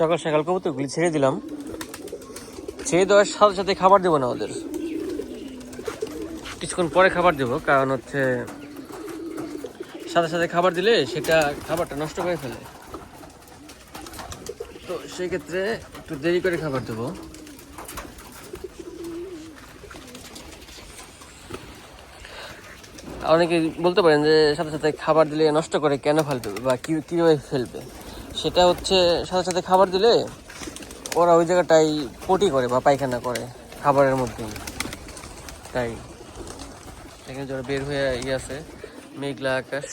সকাল সকাল কবুতরগুলি ছেড়ে দিলাম। ছেড়ে দেওয়ার সাথে সাথে খাবার দেবো না ওদের। কিছুক্ষণ পরে খাবার দেবো, কারণ হচ্ছে সাথে সাথে খাবার দিলে সেটা খাবারটা নষ্ট করে ফেলে। তো সেই ক্ষেত্রে একটু দেরি করে খাবার দেবো। অনেকে বলতে পারেন যে সাথে সাথে খাবার দিলে নষ্ট করে কেন ফেলবে বা কি কীভাবে ফেলবে? সেটা হচ্ছে সাথে সাথে খাবার দিলে ওরা ওই জায়গাটাই পটি করে বা পায়খানা করে খাবারের মধ্যে। তাই। এখানে যারা বের হয়ে ইয়ে আছে, মেঘলা আকাশ।